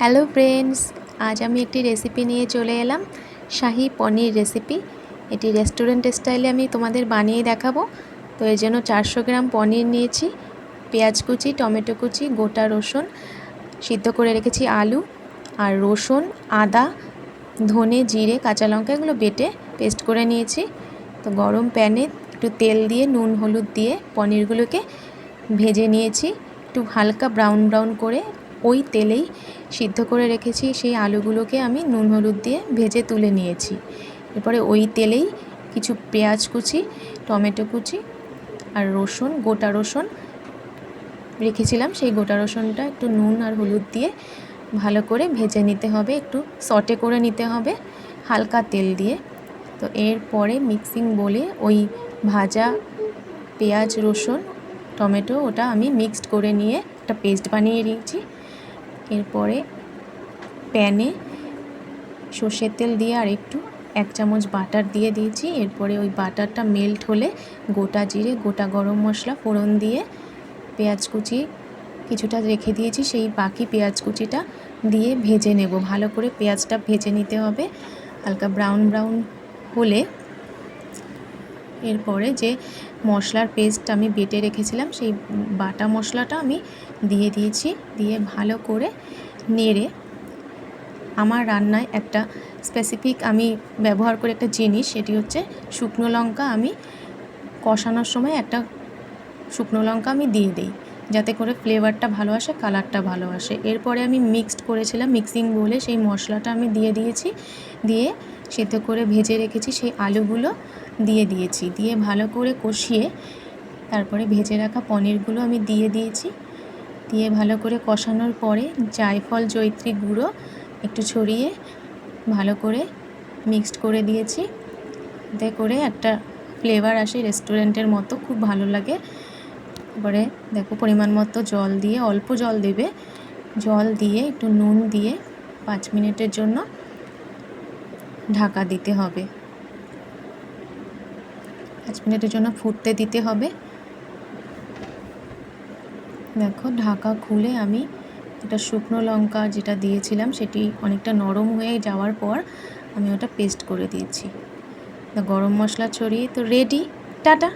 Hello friends, আজ আমি একটি রেসিপি নিয়ে চলে এলাম, শাহি পনির রেসিপি এটি রেস্টুরেন্ট স্টাইলে আমি তোমাদের বানিয়ে দেখাবো। তো এর জন্য চারশো গ্রাম পনির নিয়েছি, পেঁয়াজ কুচি, টমেটো কুচি, গোটা রসুন, সিদ্ধ করে রেখেছি আলু আর রসুন, আদা, ধনে, জিরে, কাঁচা লঙ্কা এগুলো বেটে পেস্ট করে নিয়েছি। তো গরম প্যানে একটু তেল দিয়ে, নুন, হলুদ দিয়ে পনিরগুলোকে ভেজে নিয়েছি। একটু হালকা ব্রাউন ব্রাউন করে ওই তেলেই সিদ্ধ করে রেখেছি। সেই আলুগুলোকে আমি নুন হলুদ দিয়ে ভেজে তুলে নিয়েছি। এরপরে ওই তেলেই কিছু পেঁয়াজ কুচি, টমেটো কুচি আর রসুন, গোটা রসুন রেখেছিলাম। সেই গোটা রসুনটা একটু নুন আর হলুদ দিয়ে ভালো করে ভেজে নিতে হবে। একটু সটে করে নিতে হবে হালকা তেল দিয়ে। তো এরপরে মিক্সিং বলে ওই ভাজা পেঁয়াজ, রসুন, টমেটো ওটা আমি মিক্সড করে নিয়ে একটা পেস্ট বানিয়ে নিয়েছি। এরপরে প্যানে সর্ষের তেল দিয়ে আর একটু এক চামচ বাটার দিয়ে দিয়েছি। এরপরে ওই বাটারটা মেল্ট হলে গোটা জিরে, গোটা গরম মশলা, ফোড়ন দিয়ে পেঁয়াজ কুচি কিছুটা রেখে দিয়েছি। সেই বাকি পেঁয়াজ কুচিটা দিয়ে ভেজে নেব। ভালো করে পেঁয়াজটা ভেজে নিতে হবে। হালকা ব্রাউন ব্রাউন হলে এরপরে যে মশলার পেস্ট আমি বেটে রেখেছিলাম, সেই বাটা মশলাটা আমি দিয়ে দিয়েছি, দিয়ে ভালো করে নেড়ে আমার রান্নায় একটা স্পেসিফিক আমি ব্যবহার করে একটা জিনিস, সেটি হচ্ছে শুকনো লঙ্কা আমি কষানোর সময় একটা শুকনো লঙ্কা আমি দিয়ে দিই, যাতে করে ফ্লেভারটা ভালো আসে কালারটা ভালো আসে। এরপরে আমি মিক্সড করেছিলাম মিক্সিং বলে সেই মশলাটা আমি দিয়ে দিয়েছি, দিয়ে সিদ্ধ করে ভেজে রেখেছি সেই আলুগুলো দিয়ে দিয়েছি। দিয়ে ভালো করে কষিয়ে তারপরে ভেজে রাখা পনিরগুলো আমি দিয়ে দিয়েছি। দিয়ে ভালো করে কষানোর পরে জায়ফল জৈত্রী গুঁড়ো একটু ছড়িয়ে ভালো করে মিক্সড করে দিয়েছি। এতে করে একটা ফ্লেভার আসে রেস্টুরেন্টের মতো, খুব ভালো লাগে। তারপরে দেখো পরিমাণ মতো জল দিয়ে, অল্প জল দেবে। জল দিয়ে, একটু নুন দিয়ে পাঁচ মিনিটের জন্য ঢাকা দিতে হবে। পাঁচ মিনিটের জন্য ফুটতে দিতে হবে। দেখো, ঢাকা খুলে আমি একটা শুকনো লঙ্কা যেটা দিয়েছিলাম, সেটি অনেকটা নরম হয়ে যাওয়ার পর আমি ওটা পেস্ট করে দিয়েছি। গরম মশলা ছড়িয়ে তো রেডি টাটা!